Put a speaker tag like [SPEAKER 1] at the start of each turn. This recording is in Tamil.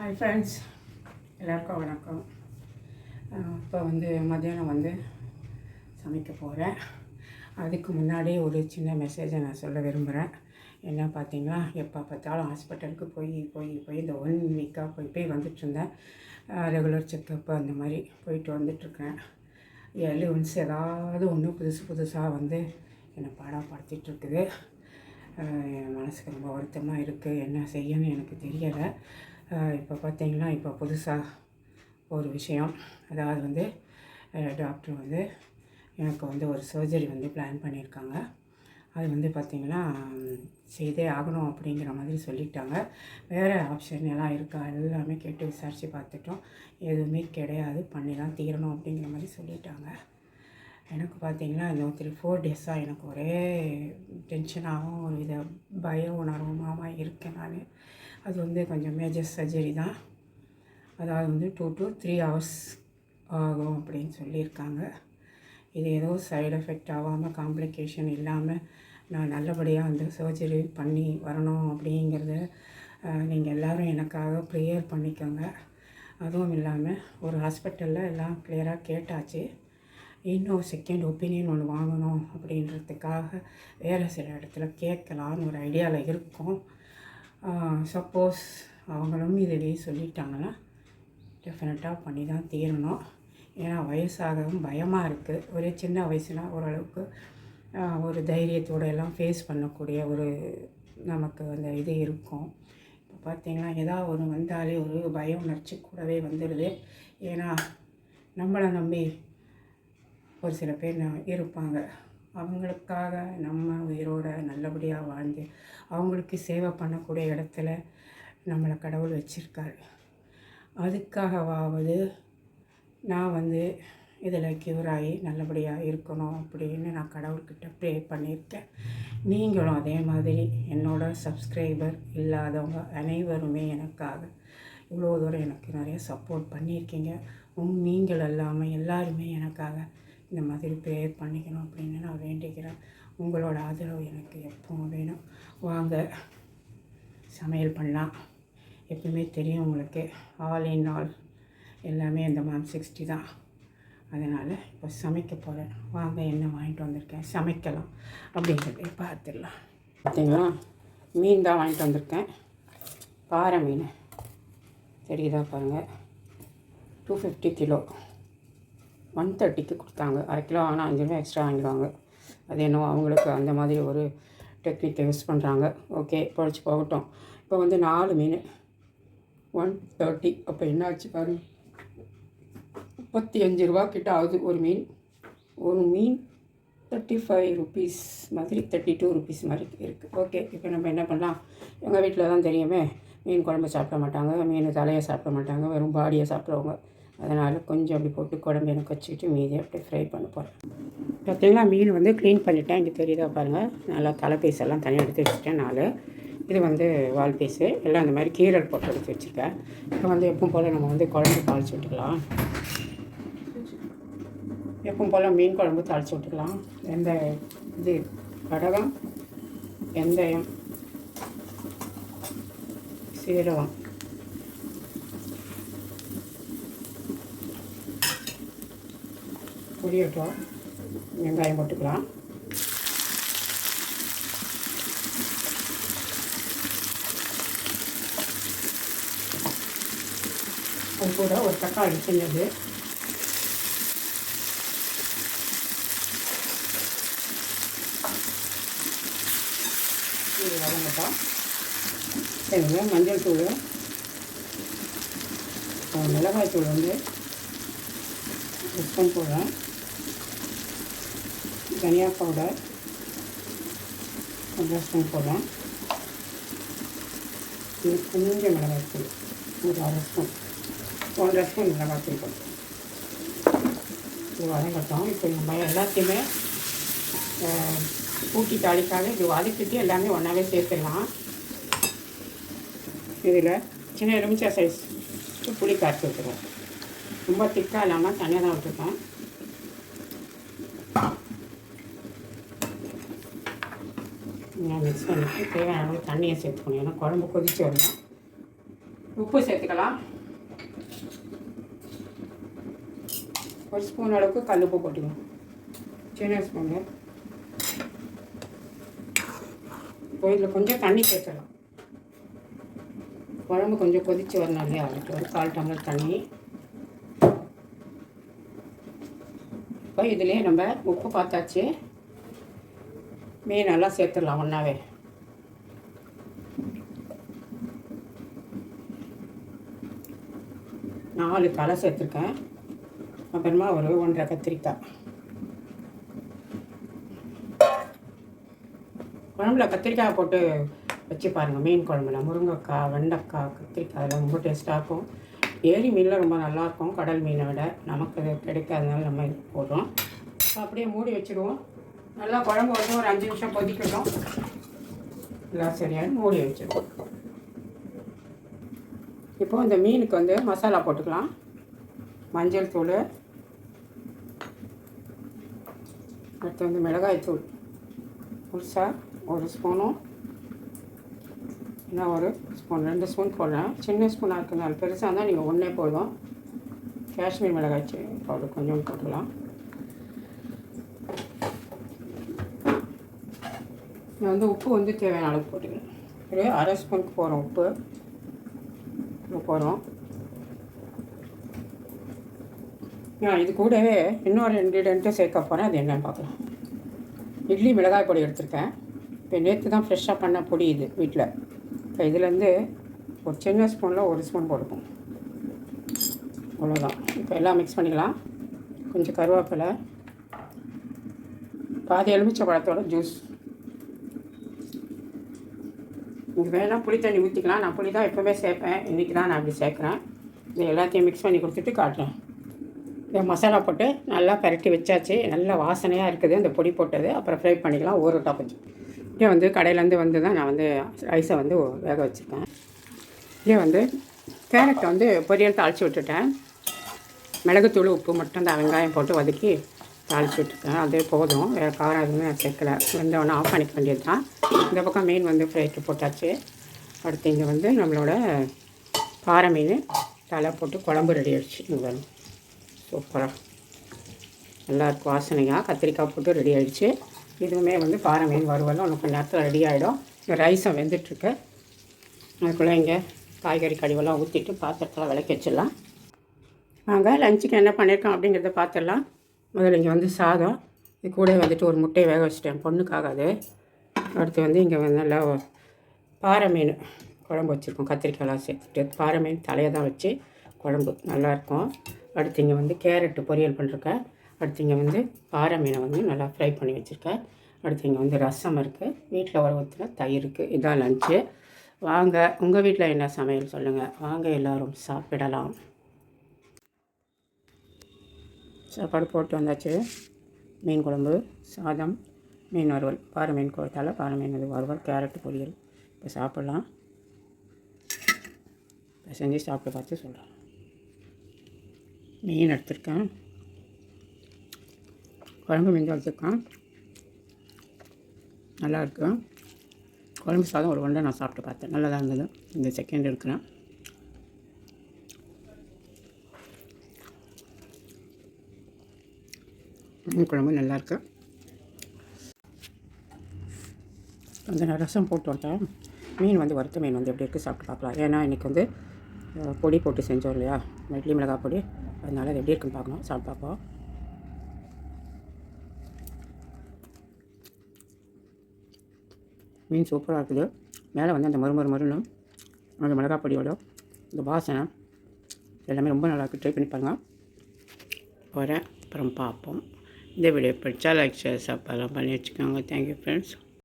[SPEAKER 1] ஹாய் ஃப்ரெண்ட்ஸ் எல்லாருக்கும் வணக்கம். இப்போ வந்து மதியானம் வந்து சமைக்க போகிறேன் அதுக்கு முன்னாடி ஒரு சின்ன மெசேஜை நான் சொல்ல விரும்புகிறேன் என்ன பார்த்தீங்கன்னா எப்போ பார்த்தாலும் ஹாஸ்பிட்டலுக்கு போய் போய் போய் இந்த ஒன் வீக்காக போய் போய் வந்துட்டுருந்தேன் ரெகுலர் செக்கப்பு அந்த மாதிரி போயிட்டு வந்துட்டுருக்கேன் இயர்லி ஒன்ஸ் ஏதாவது ஒன்று புதுசு புதுசாக வந்து என்னை பாடப்படுத்திட்டு இருக்குது. என் மனசுக்கு ரொம்ப வருத்தமாக இருக்குது என்ன செய்யணும்னு எனக்கு தெரியலை. இப்போ பார்த்தீங்கன்னா இப்போ புதுசாக ஒரு விஷயம். அதாவது வந்து டாக்டர் வந்து எனக்கு வந்து ஒரு சர்ஜரி வந்து பிளான் பண்ணியிருக்காங்க. அது வந்து பார்த்திங்கன்னா செய்தே ஆகணும் அப்படிங்கிற மாதிரி சொல்லிட்டாங்க. வேறு ஆப்ஷன் எல்லாம் இருக்கா? எல்லாமே கேட்டு விசாரித்து பார்த்துட்டோம். எதுவுமே கிடையாது. பண்ணி தான் தீரணும் அப்படிங்கிற மாதிரி சொல்லிட்டாங்க. எனக்கு பார்த்தீங்கன்னா இந்த த்ரீ ஃபோர் டேஸாக எனக்கு ஒரே டென்ஷனாகவும் ஒரு வித பய உணர்வுமாக இருக்கேன் நான். அது வந்து கொஞ்சம் மேஜர் சர்ஜரி தான். அதாவது வந்து டூ டு த்ரீ ஹவர்ஸ் ஆகும் அப்படின்னு சொல்லியிருக்காங்க. இது ஏதோ சைடு எஃபெக்ட் ஆகாமல் காம்ப்ளிகேஷன் இல்லாமல் நான் நல்லபடியாக அந்த சர்ஜரி பண்ணி வரணும் அப்படிங்கிறத நீங்கள் எல்லோரும் எனக்காக ப்ரேயர் பண்ணிக்கோங்க. அதுவும் இல்லாமல் ஒரு ஹாஸ்பிட்டலில் எல்லாம் கிளியராக கேட்டாச்சு. இன்னும் செகண்ட் ஒப்பீனியன் ஒன்று வாங்கணும் அப்படின்றதுக்காக வேறு சில இடத்துல கேட்கலான்னு ஒரு ஐடியாவில் இருக்கும். சப்போஸ் அவங்களும் இதுவே சொல்லிட்டாங்கன்னா டெஃபினட்டாக பண்ணி தான் தீரணும். ஏன்னா வயசாகவும் பயமாக இருக்குது ஒரு சின்ன வயசுனா ஓரளவுக்கு ஒரு தைரியத்தோடு எல்லாம் ஃபேஸ் பண்ணக்கூடிய ஒரு நமக்கு அந்த இது இருக்கும். இப்போ பார்த்தீங்கன்னா ஏதாவது ஒரு வந்தாலே ஒரு பய உணர்ச்சி கூடவே வந்துடுது ஏன்னா நம்மளை நம்பி ஒரு சில பேர் இருப்பாங்க. அவங்களுக்காக நம்ம உயிரோட நல்லபடியாக வாழ்ந்து அவங்களுக்கு சேவை பண்ணக்கூடிய இடத்துல நம்மளை கடவுள் வச்சுருக்காரு. அதுக்காகவாவது நான் வந்து இதில் கியூராகி ஆகி நல்லபடியாக இருக்கணும் அப்படின்னு நான் கடவுள்கிட்ட ப்ரே பண்ணியிருக்கேன். நீங்களும் அதே மாதிரி என்னோட சப்ஸ்கிரைபர் இல்லாதவங்க அனைவருமே எனக்காக இவ்வளோ தூரம் எனக்கு நிறைய சப்போர்ட் பண்ணியிருக்கீங்க. உங் நீங்கள் எல்லாமே எல்லாருமே எனக்காக இந்த மாதிரி ப்ரேயர் பண்ணிக்கணும் அப்படின்னு நான் வேண்டிக்கிறேன். உங்களோட ஆதரவு எனக்கு எப்பவும் வேணும். வாங்க சமையல் பண்ணலாம். எப்பவுமே தெரியும் உங்களுக்கு. ஆல் இன் ஆல் எல்லாமே இந்த மேம் சிக்ஸ்டி தான். அதனால் இப்போ சமைக்க போகிறேன் வாங்க என்ன வாங்கிட்டு வந்திருக்கேன்? சமைக்கலாம் அப்படிங்கிறத பார்த்துடலாம். பார்த்தீங்களா? மீன் தான் வாங்கிட்டு வந்திருக்கேன். பாறை மீன். தெரியுதா பாருங்கள் டூ ஃபிஃப்டி கிலோ. ஒன் தேர்ட்டிக்கு கொடுத்தாங்க. அரை கிலோ ஆனால் அஞ்சு ரூபா எக்ஸ்ட்ரா வாங்கிடுவாங்க. அது என்னவோ அவங்களுக்கு அந்த மாதிரி ஒரு டெக்னிக்கை யூஸ் பண்ணுறாங்க ஓகே பொழைச்சி போகட்டும். இப்போ வந்து நாலு மீன் ஒன் தேர்ட்டி அப்போ என்ன ஆச்சு பாருங்க முப்பத்தி அஞ்சு ரூபா கிட்ட ஆகுது ஒரு மீன். ஒரு மீன் தேர்ட்டி ஃபைவ் ருபீஸ் மாதிரி தேர்ட்டி டூ ருபீஸ் மாதிரி இருக்குது ஓகே இப்போ நம்ம என்ன பண்ணலாம்? எங்கள் வீட்டில் தான் தெரியுமே மீன் குழம்பு சாப்பிட மாட்டாங்க மீன் தலையை சாப்பிட மாட்டாங்க வெறும் பாடியை சாப்பிடுவாங்க அதனால் கொஞ்சம் அப்படி போட்டு குழம்பு எனக்கு வச்சுக்கிட்டு மீதி அப்படியே ஃப்ரை பண்ண போகிறேன் பார்த்தீங்களா மீன் வந்து க்ளீன் பண்ணிட்டேன். இங்கே தெரியுதா பாருங்கள் நல்லா தலை பீஸ் எல்லாம் தனியாக எடுத்து வச்சுட்டேன் நாலு. இது வந்து வால் பீஸு எல்லாம் அந்த மாதிரி கீரல் போட்டு எடுத்து வச்சுருக்கேன். இப்போ வந்து எப்பவும் போல் நம்ம வந்து குழம்பு தாளிச்சு விட்டுக்கலாம். எப்பவும் போல் மீன் குழம்பு தாளித்து விட்டுக்கலாம். எந்த இது கடகம் வெந்தயம் சீரகம். பொரியட்டும் வெங்காயம் போட்டுக்கலாம். அது கூட ஒரு தக்காளி சின்னது. இது வதங்கட்டும். சரிங்க மஞ்சள் தூள். மிளகாய் தூள் வந்து ஒரு போடுறேன். தனியா பவுடர் கொஞ்சம் ஸ்பூன் போடலாம். இது கொஞ்சம் மிளகாய் தூள் ஒரு அரை ஸ்பூன். ஒன்றரை ஸ்பூன் மிளகாய் தூள் இது வதங்கட்டும். இப்போ நம்ம எல்லாத்தையுமே ஊட்டி தாளிக்காக இது வதக்கிட்டு எல்லாமே ஒன்றாவே சேர்த்துடலாம். இதில் சின்ன எலுமிச்சா சைஸ் புளி காய்ச்சி விட்டுருவோம் ரொம்ப திக்காக இல்லாமல் தனியாக தான் விட்டுருக்கேன். மிக்ஸ் பண்ணிட்டு தேவையான அளவு தண்ணியை சேர்த்துக்கணும் ஏன்னா குழம்பு கொதிச்சு வரணும் உப்பு சேர்த்துக்கலாம். ஒரு ஸ்பூன் அளவுக்கு கல் உப்பு போட்டுக்கணும். சின்ன ஸ்பூனு. இப்போ இதில் கொஞ்சம் தண்ணி சேர்த்துக்கலாம் குழம்பு கொஞ்சம் கொதித்து வரணும் இல்லையா அதுக்கு ஒரு கால் டம்ளர் தண்ணி. இப்போ இதுலேயே நம்ம உப்பு பார்த்தாச்சு. மீனெல்லாம் சேர்த்துடலாம் ஒன்றாவே நாலு தலை சேர்த்துருக்கேன். அப்புறமா ஒரு ஒன்றரை கத்திரிக்காய். குழம்புல கத்திரிக்காய் போட்டு வச்சு பாருங்கள் மீன் குழம்புல. முருங்கைக்காய் வெண்டைக்காய் கத்திரிக்காய் அதெல்லாம் ரொம்ப டேஸ்ட்டாக இருக்கும். ஏரி மீனில் ரொம்ப நல்லாயிருக்கும் கடல் மீனை விட நமக்கு அது கிடைக்காதனால நம்ம இது போடுறோம் அப்படியே மூடி வச்சுடுவோம். நல்லா குழம்பு வந்து ஒரு அஞ்சு நிமிஷம் கொதிக்கட்டும். எல்லாம் சரியான மூடி வச்சிடுவோம் இப்போது இந்த மீனுக்கு வந்து மசாலா போட்டுக்கலாம். மஞ்சள் தூள். அடுத்து வந்து மிளகாய் தூள். முழுசாக ஒரு ஸ்பூனும் இன்னும் ஒரு ஸ்பூன் ரெண்டு ஸ்பூன் போடுறேன். சின்ன ஸ்பூனாக இருக்கிறதுனால பெருசாக இருந்தால் நீங்கள் ஒன்றே போதும். காஷ்மீர் மிளகாய் பவுடர் கொஞ்சம் போட்டுக்கலாம். நான் வந்து உப்பு வந்து தேவையான அளவு போட்டுக்கிறேன். ஒரு அரை ஸ்பூனுக்கு போகிறோம் உப்பு. போகிறோம் நான் இது கூடவே இன்னொரு இன்க்ரீடியண்ட்டும் சேர்க்க போகிறேன் அது என்னன்னு பார்க்கலாம். இட்லி மிளகாய் பொடி எடுத்திருக்கேன். இப்போ நேற்று தான் ஃப்ரெஷ்ஷாக பண்ண பொடி இது வீட்டில் இப்போ இதுலேருந்து ஒரு சின்ன ஸ்பூனில் ஒரு ஸ்பூன் போட்டுப்போம். அவ்வளோதான் இப்போ எல்லாம் மிக்ஸ் பண்ணிக்கலாம். கொஞ்சம் கருவேப்பிலை பாதி எலுமிச்சை பழத்தோட ஜூஸ் உங்களுக்கு வேணால் புளி தண்ணி ஊற்றிக்கலாம் நான் புளி தான் எப்போவுமே சேர்ப்பேன். இன்றைக்கி தான் நான் அப்படி சேர்க்குறேன். இது எல்லாத்தையும் மிக்ஸ் பண்ணி கொடுத்துட்டு காட்டுறேன். இந்த மசாலா போட்டு நல்லா பரட்டி வச்சாச்சு. நல்லா வாசனையாக இருக்குது. இந்த பொடி போட்டது. அப்புறம் ஃப்ரை பண்ணிக்கலாம். ஊறுட்டா கொஞ்சம். இதே வந்து கடையிலேருந்து வந்து தான் நான் வந்து ரைஸை வந்து வேக வச்சுருக்கேன். இதே வந்து கேரட்டை வந்து பொரியல் தாளித்து விட்டுட்டேன். மிளகுத்தூள் உப்பு மட்டும் தான் வெங்காயம் போட்டு வதக்கி தாளித்து அதே போதும். வேறு காரம் எதுவுமே நான் சேர்க்கல. வெந்தவொன்னே ஆஃப் பண்ணிக்க வேண்டியது தான் இந்த பக்கம் மீன் வந்து ஃப்ரைட்டு போட்டாச்சு. அடுத்து இங்கே வந்து நம்மளோட பாறை மீன் தலை போட்டு குழம்பு ரெடி ஆகிடுச்சு இங்கே வரும் சூப்பராக நல்லாயிருக்கும் வாசனையாக கத்திரிக்காய் போட்டு ரெடி ஆகிடுச்சு இதுவுமே வந்து பாறை மீன் வறுவலும் ஒன்று கொஞ்சம் நேரத்தில் ரெடி ஆகிடும் இந்த ரைஸும் வெந்துட்டுருக்கு அதுக்குள்ளே இங்கே காய்கறி கழிவெல்லாம் ஊற்றிட்டு பாத்திரத்தில் விளக்கி வச்சிடலாம். வாங்க லஞ்சுக்கு என்ன பண்ணியிருக்கோம் அப்படிங்கிறத பார்த்துடலாம் முதல்ல இங்கே வந்து சாதம். இது கூட வந்துட்டு ஒரு முட்டையை வேக வச்சுட்டேன். பொண்ணுக்காக அது அடுத்து வந்து இங்கே வந்து நல்லா பாறை மீன் குழம்பு வச்சுருக்கோம். கத்திரிக்காயெலாம் சேர்த்துட்டு பாறை மீன் தலையை தான் வச்சு குழம்பு நல்லாயிருக்கும் அடுத்து இங்கே வந்து கேரட்டு பொரியல் பண்ணிருக்கேன். அடுத்து இங்கே வந்து பாறை மீனை வந்து நல்லா ஃப்ரை பண்ணி வச்சுருக்கேன். அடுத்து இங்கே வந்து ரசம் இருக்குது வீட்டில் ஒரு ஊற்றுன தயிர் இருக்குது இதான் லஞ்சு வாங்க உங்கள் வீட்டில் என்ன சமையல் சொல்லுங்கள் வாங்க எல்லோரும் சாப்பிடலாம். சாப்பாடு போட்டு வந்தாச்சு. மீன் குழம்பு சாதம் மீன் வறுவல். பாறை மீன் கொடுத்தால பாறை மீன் இது வறுவல் கேரட் பொரியல். இப்போ சாப்பிட்லாம். இப்போ செஞ்சு சாப்பிட்டு பார்த்து சொல்கிறேன் மீன் எடுத்திருக்கேன். குழம்பு மீன் எடுத்துருக்கேன். நல்லா இருக்கும் குழம்பு சாதம் ஒரு ஒன்றை நான் சாப்பிட்டு பார்த்தேன். நல்லா தான் இருந்தது. இந்த செகண்ட் எடுக்கிறேன். மீன் குழம்பு நல்லாயிருக்கு. அந்த நான் ரசம் போட்டு வந்தேன். மீன் வந்து வறுத்த மீன் வந்து எப்படி இருக்குது சாப்பிட்டு பார்க்கலாம். ஏன்னா இன்றைக்கி வந்து பொடி போட்டு செஞ்சோம் இல்லையா? இட்லி மிளகாய் பொடி. அதனால் அது எப்படி இருக்குன்னு பார்க்கணும். சாப்பிட்டு பார்ப்போம். மீன் சூப்பராக இருக்குது. மேலே வந்து அந்த மறு மறு மருன்னு அந்த மிளகாய் பொடியோட இந்த வாசனை எல்லாமே ரொம்ப நல்லா இருக்குது ட்ரை பண்ணி பாருங்கள் வரேன். அப்புறம் பார்ப்போம். இந்த வீடியோ பிடிச்சா லைக் ஷேர் சப்பெல்லாம் பண்ணி வச்சுக்கோங்க. Thank you friends